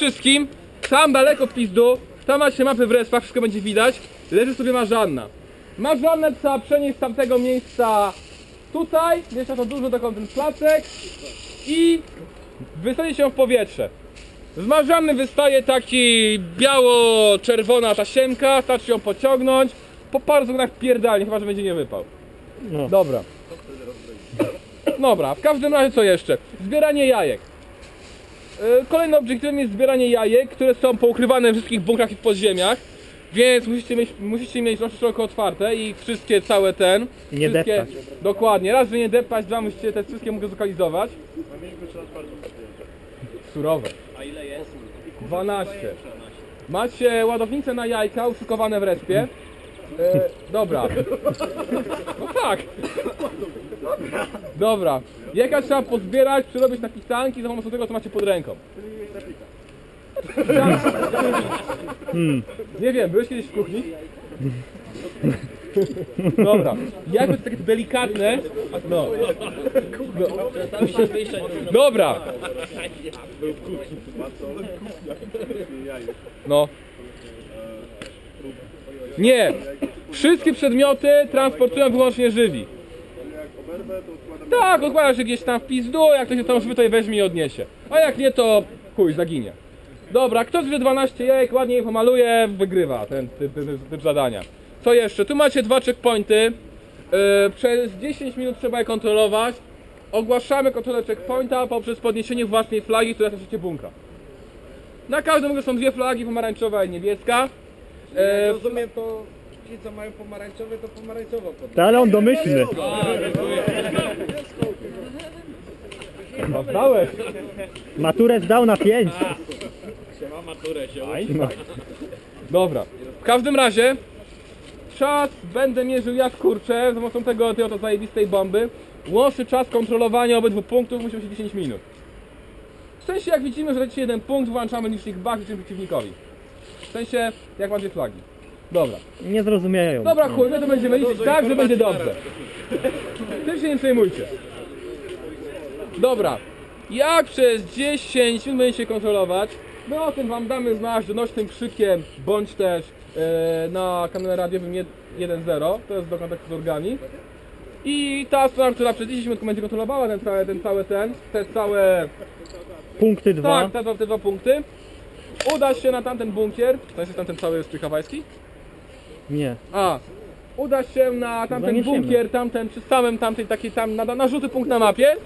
wszystkim, tam daleko w pizdu, tam macie mapy w respach, wszystko będzie widać, leży sobie Marzanna. Marzannę trzeba przenieść z tamtego miejsca tutaj, jeszcze to dużo taką ten placek i wysadzić ją w powietrze. Z Marzanny wystaje taki biało-czerwona tasiemka, starczy ją pociągnąć, po paru sekundach pierdalnie, chyba że będzie nie wypał. No. Dobra. Dobra, w każdym razie co jeszcze? Zbieranie jajek. Yy, Kolejnym obiektywem jest zbieranie jajek, które są poukrywane w wszystkich bunkrach i w podziemiach. Więc musicie mieć, musicie mieć oczy szeroko otwarte i wszystkie całe ten. I nie wszystkie, deptać. Dokładnie, raz, że nie deptać, dwa, musicie te wszystkie mógł zlokalizować. Surowe. A ile jest? 12. Macie ładownice na jajka uszykowane w respie. E, dobra. No tak. Dobra. Jajka trzeba pozbierać, przerobić na pisanki za pomocą tego, co macie pod ręką. Nie wiem, byłeś kiedyś w kuchni? Dobra. Jajko jest takie delikatne. No. Dobra. No. Nie. Wszystkie przedmioty transportują wyłącznie żywi. Tak, odkłada się gdzieś tam w pizdu, jak to się tam żywy, to weźmie i odniesie. A jak nie, to chuj, zaginie. Dobra, kto zwie 12 jajek, ładnie je pomaluje, wygrywa ten typ, typ, typ zadania. Co jeszcze? Tu macie dwa checkpointy. Yy, przez 10 minut trzeba je kontrolować. Ogłaszamy kontrolę checkpointa poprzez podniesienie własnej flagi, która jest na bunkra. Na każdym bunkrze są dwie flagi, pomarańczowa i niebieska. E, Jak rozumiem to ci co mają pomarańczowe to pomarańczowo pod... To ale on domyślny. znałeś. Maturę zdał na 5. Ma maturę się No. Dobra. W każdym razie czas będę mierzył jak kurczę za pomocą tego tej oto zajebistej bomby. Łączny czas kontrolowania obydwu punktów musi być 10 minut. W sensie jak widzimy, że leci jeden punkt, włączamy licznik bach i przeciwnikowi. W sensie jak ma dwie flagi. Dobra. Nie zrozumieją. Dobra chuj, my to będziemy liczyć tak, że będzie dobrze. Tym się nie przejmujcie. Dobra. Jak przez 10 minut będziecie kontrolować, my o tym wam damy znać donośnym krzykiem, bądź też e, na kanale radiowym 1.0, to jest do kontaktu z orgami. I ta strona, która przez 10 minut będzie kontrolowała ten cały ten, cały ten, te całe Punkty 2. tak, te, dwa- te dwa punkty. Uda się na tamten bunkier, to jest tamten cały strój hawajski. Nie. A, uda się na tamten bunkier, tamten przy samym tamtej takiej tam na, na żółty punkt na mapie.